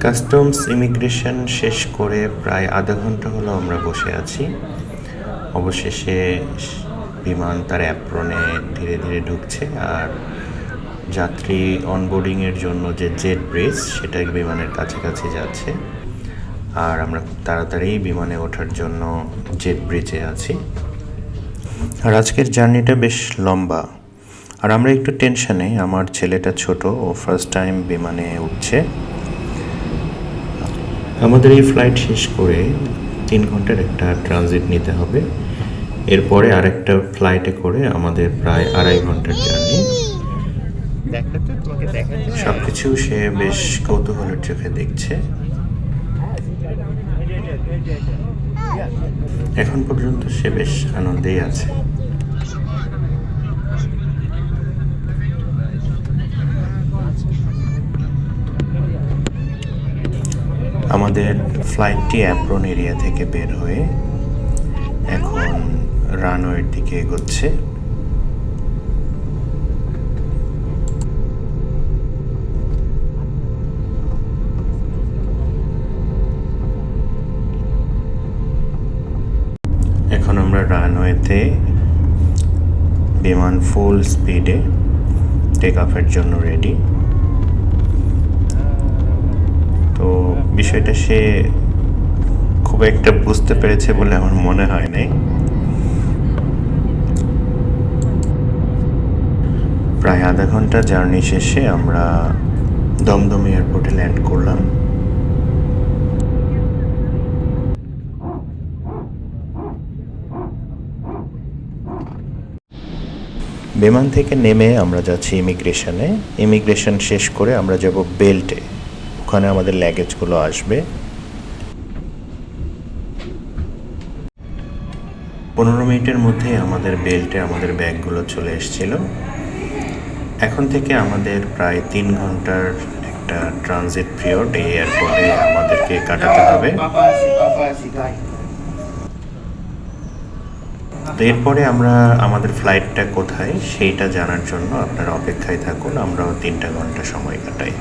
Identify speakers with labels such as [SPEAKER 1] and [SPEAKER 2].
[SPEAKER 1] Customs immigration শেষ করে প্রায় আধা ঘণ্টা হলো আমরা বসে আছি। অবশেষে বিমান তার অ্যাপ্রনে ধীরে ধীরে ঢুকছে আর যাত্রী অনবোর্ডিংয়ের জন্য যে জেট ব্রিজ সেটা বিমানের কাছাকাছি যাচ্ছে। আর আমরা খুব তাড়াতাড়ি বিমানে ওঠার জন্য জেট ব্রিজে আছি। আর আজকের জার্নিটা বেশ লম্বা। আর আমরা একটু টেনশনে আমার ছেলেটা ছোট, ও ফার্স্ট টাইম বিমানে উঠছে। আমাদের এই ফ্লাইট শেষ করে তিন ঘণ্টার একটা ট্রানজিট নিতে হবে। এরপরে আরেকটা ফ্লাইটে করে আমাদের প্রায় আড়াই ঘণ্টার জার্নি সব কিছু সে বেশ কৌতূহলের চোখে দেখছে। এখন পর্যন্ত সে বেশ আনন্দেই আছে। আমাদের ফ্লাইটটি অ্যাপ্রন এরিয়া থেকে বের হয়ে এখন রানওয়ের দিকে এগোচ্ছে। এখন আমরা রানওয়েতে বিমান ফুল স্পিডে টেক অফের জন্য রেডি তো বিষয়টা সে খুব একটা বুঝতে পেরেছে বলে আমার মনে হয় নাই। প্রায় আধা ঘণ্টা জার্নি শেষে আমরা দমদম এয়ারপোর্টে ল্যান্ড করলাম। বিমান থেকে নেমে আমরা যাচ্ছি ইমিগ্রেশনে। ইমিগ্রেশন শেষ করে আমরা যাব বেল্টে। ওখানে আমাদের ল্যাগেজগুলো আসবে। পনেরো মিনিটের মধ্যে আমাদের বেল্টে আমাদের ব্যাগগুলো চলে এসেছিল। এখন থেকে আমাদের প্রায় তিন ঘণ্টার একটা ট্রানজিট পিরিয়ড এই এয়ারপোর্টে আমাদেরকে কাটাতে হবে। তো এরপরে আমরা আমাদের ফ্লাইটটা কোথায়, সেইটা জানার জন্য আপনারা অপেক্ষায় থাকুন, আমরাও তিনটা ঘণ্টা সময় কাটাই।